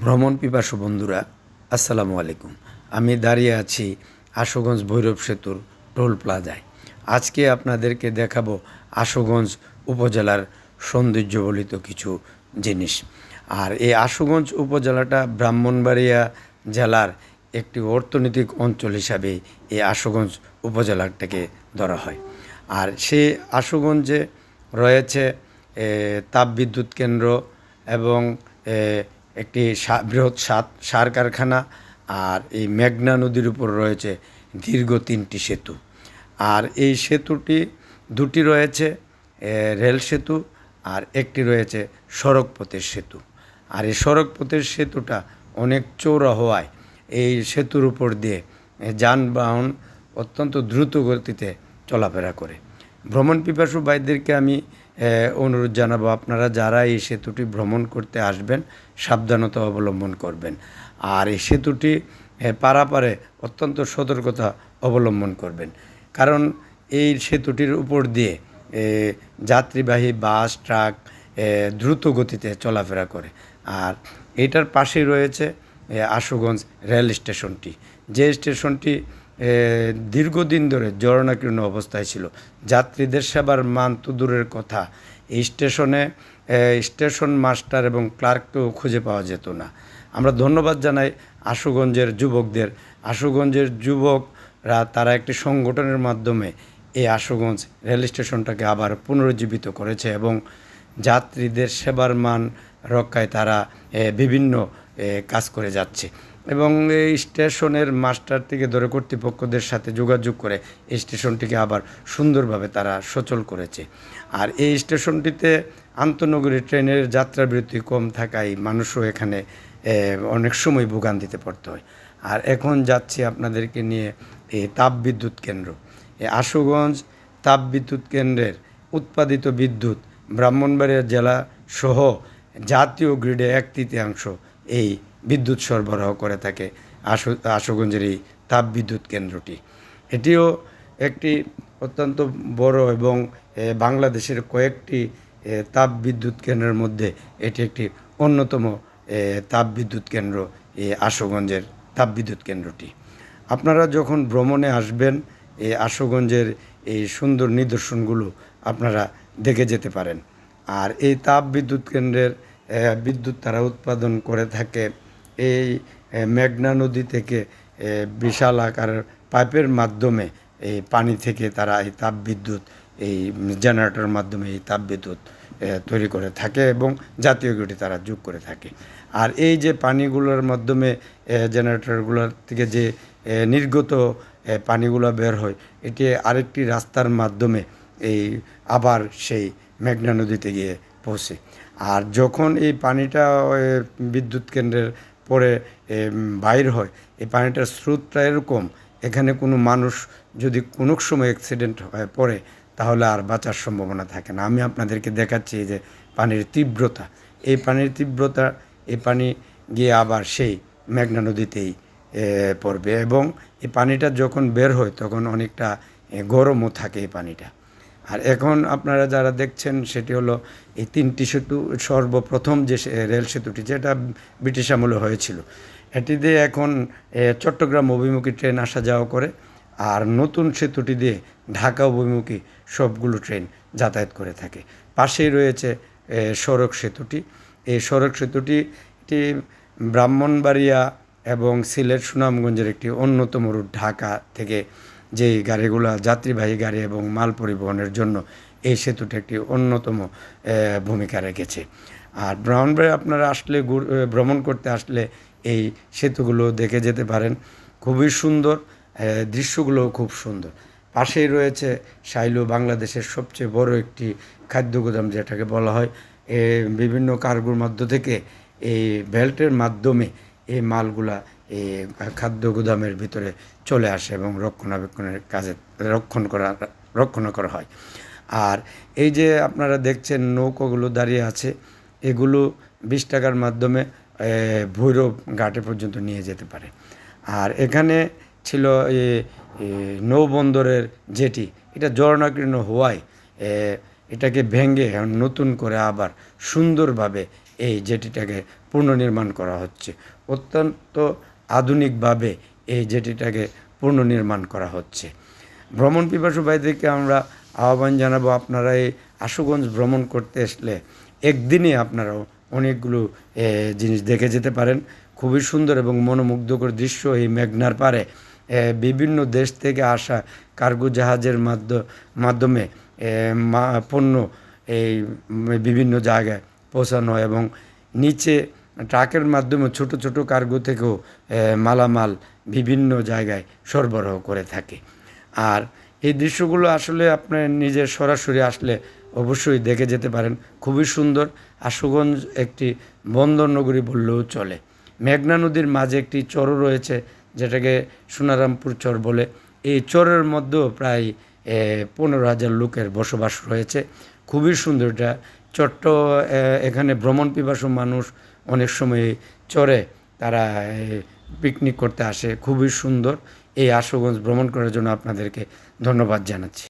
ভ্রমণ পিপাসু বন্ধুরা, আসসালামু আলাইকুম। আমি দাঁড়িয়ে আছি আশুগঞ্জ ভৈরব সেতুর টোল প্লাজায়। আজকে আপনাদেরকে দেখাবো আশুগঞ্জ উপজেলার সৌন্দর্যবলিত কিছু জিনিস। আর এই আশুগঞ্জ উপজেলাটা ব্রাহ্মণবাড়িয়া জেলার একটি অর্থনৈতিক অঞ্চল হিসাবে এই আশুগঞ্জ উপজেলাটাকে ধরা হয়। আর সে আশুগঞ্জে রয়েছে তাপবিদ্যুৎ কেন্দ্র এবং একটি বৃহৎ সাত, সার কারখানা আর এই মেঘনা নদীর উপর রয়েছে দীর্ঘ তিনটি সেতু। আর এই সেতুটি দুটি রয়েছে রেল সেতু আর একটি রয়েছে সড়ক পথের সেতু। আর এই সড়ক পথের সেতুটা অনেক চৌড়া হওয়ায় এই সেতুর উপর দিয়ে যানবাহন অত্যন্ত দ্রুত গতিতে চলাফেরা করে। ভ্রমণ পিপাসু বাইদেরকে আমি অনুরোধ জানাব আপনারা যারা এই সেতুটি ভ্রমণ করতে আসবেন, সাবধানতা অবলম্বন করবেন। আর এই সেতুটি পারাপারে অত্যন্ত সতর্কতা অবলম্বন করবেন। কারণ এই সেতুটির উপর দিয়ে যাত্রীবাহী বাস, ট্রাক দ্রুত গতিতে চলাফেরা করে। আর এটার পাশেই রয়েছে আশুগঞ্জ রেল স্টেশনটি। যে স্টেশনটি দীর্ঘদিন ধরে জরণাকীর্ণ অবস্থায় ছিল। যাত্রীদের সেবার মান তো দূরের কথা। এই স্টেশনে স্টেশন মাস্টার এবং ক্লার্ককেও খুঁজে পাওয়া যেত না। আমরা ধন্যবাদ জানাই আশুগঞ্জের যুবকদের। আশুগঞ্জের যুবকরা তারা একটি সংগঠনের মাধ্যমে এই আশুগঞ্জ রেল স্টেশনটাকে আবার পুনরুজ্জীবিত করেছে এবং যাত্রীদের সেবার মান রক্ষায় তারা বিভিন্ন কাজ করে যাচ্ছে। এবং এই স্টেশনের মাস্টার থেকে ধরে কর্তৃপক্ষদের সাথে যোগাযোগ করে এই স্টেশনটিকে আবার সুন্দরভাবে তারা সচল করেছে। আর এই স্টেশনটিতে আন্তনগরী ট্রেনের যাত্রা বিরতি কম থাকায় মানুষও এখানে অনেক সময় ভোগান্তিতে পড়তে হয়। আর এখন যাচ্ছি আপনাদেরকে নিয়ে এই তাপবিদ্যুৎ কেন্দ্র। এই আশুগঞ্জ তাপবিদ্যুৎ কেন্দ্রের উৎপাদিত বিদ্যুৎ ব্রাহ্মণবাড়িয়া জেলা সহ জাতীয় গ্রিডে এক তৃতীয়াংশ এই বিদ্যুৎ সরবরাহ করে থাকে আশু আশুগঞ্জের এই তাপবিদ্যুৎ কেন্দ্রটি। এটিও একটি অত্যন্ত বড় এবং বাংলাদেশের কয়েকটি এ, তাপবিদ্যুৎ কেন্দ্রের মধ্যে এটি একটি অন্যতম তাপবিদ্যুৎ কেন্দ্র এই আশুগঞ্জের তাপবিদ্যুৎ কেন্দ্রটি। আপনারা যখন ভ্রমণে আসবেন এই আশুগঞ্জের এই সুন্দর নিদর্শনগুলো আপনারা দেখে যেতে পারেন। আর এই তাপ বিদ্যুৎ কেন্দ্রের বিদ্যুৎ তারা উৎপাদন করে থাকে এই মেঘনা নদী থেকে বিশাল আকারের পাইপের মাধ্যমে এই পানি থেকে তারা এই তাপ বিদ্যুৎ এই জেনারেটরের মাধ্যমে এই তাপ বিদ্যুৎ তৈরি করে থাকে এবং জাতীয় গ্রিডে তারা যোগ করে থাকে। আর এই যে পানিগুলোর মাধ্যমে জেনারেটরগুলোর থেকে যে নির্গত পানিগুলো বের হয়, এটি আরেকটি রাস্তার মাধ্যমে এই আবার সেই মেঘনা নদীতে গিয়ে পৌঁছে। আর যখন এই পানিটা বিদ্যুৎ কেন্দ্রের পরে বাইর হয়। এই পানিটার স্রোতটা এরকম, এখানে কোনো মানুষ যদি কোনো সময় অ্যাক্সিডেন্ট হয়ে, পড়ে, তাহলে আর বাঁচার সম্ভাবনা থাকে না। আমি আপনাদেরকে দেখাচ্ছি যে পানির তীব্রতা। এই পানির তীব্রতা, এই পানি গিয়ে আবার সেই মেঘনা নদীতেই পড়বে এবং এই পানিটা যখন বের হয়, তখন অনেকটা গরমও থাকে এই পানিটা। আর এখন আপনারা যারা দেখছেন, সেটি হলো এই তিনটি সেতু সর্বপ্রথম যে রেল সেতুটি, যেটা ব্রিটিশ আমলে হয়েছিল। এটি দিয়ে এখন চট্টগ্রাম অভিমুখী ট্রেন আসা যাওয়া করে, আর নতুন সেতুটি দিয়ে ঢাকা অভিমুখী সবগুলো ট্রেন যাতায়াত করে থাকে। পাশেই রয়েছে সড়ক সেতুটি। এই সড়ক সেতুটি এটি ব্রাহ্মণবাড়িয়া এবং সিলেট সুনামগঞ্জের একটি অন্যতম রুট ঢাকা থেকে যে গাড়িগুলো যাত্রীবাহী গাড়ি এবং মাল পরিবহনের জন্য এই সেতুটি একটি অন্যতম ভূমিকা রেখেছে। আর ব্রাহ্মণবাড়ি আপনারা আসলে ভ্রমণ করতে আসলে এই সেতুগুলো দেখে যেতে পারেন। খুবই সুন্দর এ, দৃশ্যগুলোও খুব সুন্দর। পাশেই রয়েছে সাইলো বাংলাদেশের সবচেয়ে বড় একটি খাদ্য গোদাম যেটাকে বলা হয়। এ, বিভিন্ন কার্গোর মধ্য থেকে এই বেল্টের মাধ্যমে এই মালগুলা খাদ্য গুদামের ভিতরে চলে আসে এবং রক্ষণাবেক্ষণের কাজে রক্ষণ করা রক্ষণ করা হয়। আর এই যে আপনারা দেখছেন নৌকোগুলো দাঁড়িয়ে আছে, এগুলো বিশ টাকার মাধ্যমে ভৈরব ঘাটে পর্যন্ত নিয়ে যেতে পারে। আর এখানে ছিল নৌবন্দরের জেটি, এটা জর্ণাকীর্ণ হওয়ায় এটাকে ভেঙে নতুন করে আবার সুন্দরভাবে এই জেটিটাকে পুনর্নির্মাণ করা হচ্ছে। অত্যন্ত আধুনিকভাবে এই জেটিটাকে পুনর্নির্মাণ করা হচ্ছে। ভ্রমণ পিপাসু ভাইদেরকে আমরা আহ্বান জানাব, আপনারা এই আশুগঞ্জ ভ্রমণ করতে আসলে একদিনে আপনারাও অনেকগুলো জিনিস দেখে যেতে পারেন। খুবই সুন্দর এবং মনোমুগ্ধকর দৃশ্য এই মেঘনার পারে বিভিন্ন দেশ থেকে আসা কার্গো জাহাজের মাধ্য- মাধ্যমে পণ্য এই, বিভিন্ন জায়গায় পৌঁছানো এবং নিচে ট্রাকের মাধ্যমে ছোট ছোট কার্গো থেকেও মালামাল বিভিন্ন জায়গায় সরবরাহ করে থাকে। আর এই দৃশ্যগুলো আসলে আপনার নিজের সরাসরি আসলে অবশ্যই দেখে যেতে পারেন। খুবই সুন্দর। আশুগঞ্জ একটি বন্দর নগরী বললেও চলে। মেঘনা নদীর মাঝে একটি চরও রয়েছে, যেটাকে সোনারামপুর চর বলে। এই চরের মধ্যেও প্রায় পনেরো হাজার লোকের বসবাস রয়েছে। খুবই সুন্দর এটা। চট্ট এখানে ভ্রমণ পিপাসু মানুষ অনেক সময় চরে, তারা পিকনিক করতে আসে, খুবই সুন্দর। এই আশুগঞ্জ ভ্রমণ করার জন্য আপনাদেরকে ধন্যবাদ জানাচ্ছি।